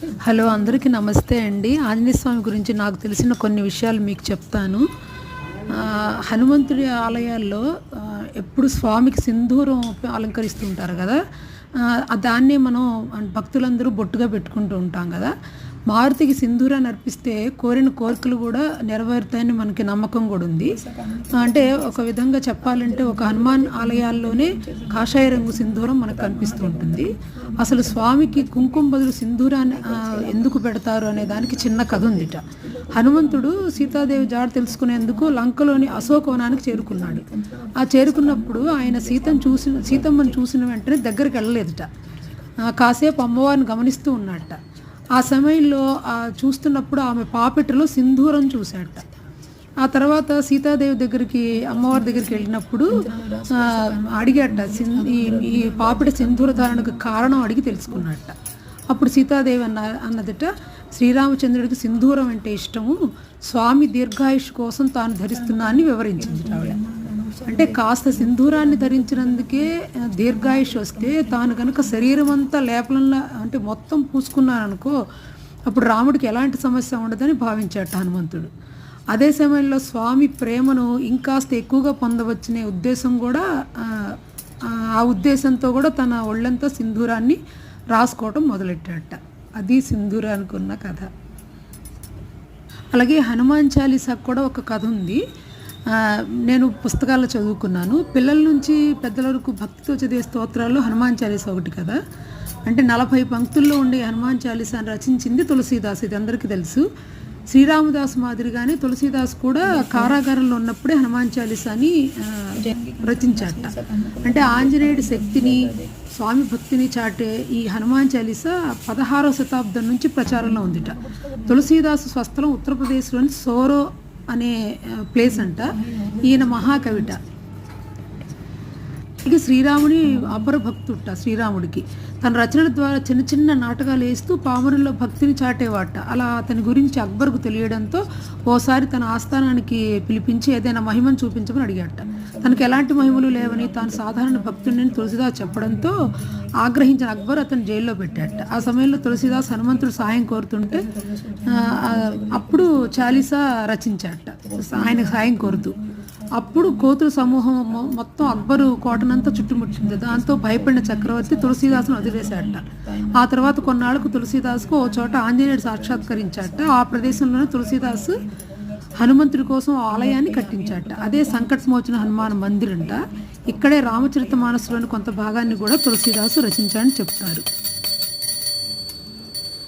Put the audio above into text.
Hello అందరికీ నమస్తే అండి. ఆంజనేయ స్వామి గురించి నాకు తెలిసిన కొన్ని విషయాలు మీకు చెప్తాను. హనుమంతుడి ఆలయాల్లో ఎప్పుడు స్వామికి సింధూరం అలంకరిస్తూ ఉంటారు కదా దాన్నే మనం భక్తులందరూ బొట్టుగా పెట్టుకుంటూ ఉంటాం కదా. మారుతికి సింధూరాన్ని అర్పిస్తే కోరిన కోరికలు కూడా నెరవేరుతాయని మనకి నమ్మకం కూడా ఉంది. అంటే ఒక విధంగా చెప్పాలంటే ఒక హనుమాన్ ఆలయాల్లోనే కాషాయ రంగు సింధూరం మనకు కనిపిస్తూ ఉంటుంది. అసలు స్వామికి కుంకుమ బదులు సింధూరాన్ని ఎందుకు పెడతారు అనే దానికి చిన్న కథ ఉందిట. హనుమంతుడు సీతాదేవి జాడ తెలుసుకునేందుకు లంకలోని అశోకవనానికి చేరుకున్నాడు. ఆ చేరుకున్నప్పుడు ఆయన సీతను చూసిన సీతమ్మను చూసిన వెంటనే దగ్గరికి వెళ్ళలేదుట. కాసేపు అమ్మవారిని గమనిస్తూ ఉన్నట్ట ఆ సమయంలో చూస్తున్నప్పుడు ఆమె పాపెట్టలో సింధూరం చూశాట. ఆ తర్వాత సీతాదేవి దగ్గరికి అమ్మవారి దగ్గరికి వెళ్ళినప్పుడు అడిగాట ఈ ఈ పాపిట సింధూర ధారణకు కారణం అడిగి తెలుసుకున్నట్ట అప్పుడు సీతాదేవి అన్న అన్నదట శ్రీరామచంద్రుడికి సింధూరం అంటే ఇష్టము. స్వామి దీర్ఘాయుష్ కోసం తాను ధరిస్తున్నా అని వివరించింది ఆవిడ. అంటే కాస్త సింధూరాన్ని ధరించినందుకే దీర్ఘాయుష్ వస్తే తాను కనుక శరీరం అంతా లేపలంలా అంటే మొత్తం పూసుకున్నాననుకో అప్పుడు రాముడికి ఎలాంటి సమస్య ఉండదని భావించాట హనుమంతుడు. అదే సమయంలో స్వామి ప్రేమను ఇంకాస్త ఎక్కువగా పొందవచ్చనే ఉద్దేశం కూడా ఆ, ఉద్దేశంతో కూడా తన ఒళ్ళంతా సింధూరాన్ని రాసుకోవటం మొదలెట్టాట అది సింధూరానికి ఉన్న కథ. అలాగే హనుమాన్ చాలీసాకు కూడా ఒక కథ ఉంది. నేను పుస్తకాల్లో చదువుకున్నాను. పిల్లల నుంచి పెద్దల వరకు భక్తితో చదివే స్తోత్రాల్లో హనుమాన్ చాలీస ఒకటి కదా. అంటే నలభై పంక్తుల్లో ఉండే హనుమాన్ చాలీసాను రచించింది తులసీదాస్. ఇది అందరికీ తెలుసు. శ్రీరామదాస్ మాదిరిగానే తులసీదాస్ కూడా కారాగారంలో ఉన్నప్పుడే హనుమాన్ చాలీసాని అని రచించాట అంటే ఆంజనేయుడి శక్తిని స్వామి భక్తిని చాటే ఈ హనుమాన్ చాలీసా పదహారవ శతాబ్దం నుంచి ప్రచారంలో ఉందిట. తులసీదాసు స్వస్థలం ఉత్తరప్రదేశ్లోని సోరో అనే ప్లేస్ అంట. ఈయన మహాకవిట. ఇక శ్రీరాముని అపర భక్తుట శ్రీరాముడికి. తన రచనల ద్వారా చిన్న చిన్న నాటకాలు వేస్తూ పామరుల్లో భక్తిని చాటేవాట. అలా అతని గురించి అక్బర్కు తెలియడంతో ఓసారి తన ఆస్థానానికి పిలిపించి ఏదైనా మహిమను చూపించమని అడిగాట. తనకు ఎలాంటి మహిమలు లేవని తాను సాధారణ భక్తుడిని తులసిదాస్ చెప్పడంతో ఆగ్రహించిన అక్బర్ అతను జైల్లో పెట్టాట. ఆ సమయంలో తులసిదాస్ హనుమంతుడు సాయం కోరుతుంటే అప్పుడు చాలీసా రచించాట ఆయన సాయం కోరుతూ. అప్పుడు కోతుల సమూహం మొత్తం అక్బరు కోటనంతా చుట్టుముట్టింది. దాంతో భయపడిన చక్రవర్తి తులసీదాసును వదిలేశాట ఆ తర్వాత కొన్నాళ్ళకు తులసీదాసుకు ఓ చోట ఆంజనేయుడు సాక్షాత్కరించాట ఆ ప్రదేశంలోనే తులసీదాసు హనుమంతుడి కోసం ఆలయాన్ని కట్టించాట అదే సంకటమోచన హనుమాన్ మందిర్ అంట ఇక్కడే రామచరిత మానసులోని కొంత భాగాన్ని కూడా తులసీదాసు రచించాడని చెప్తారు.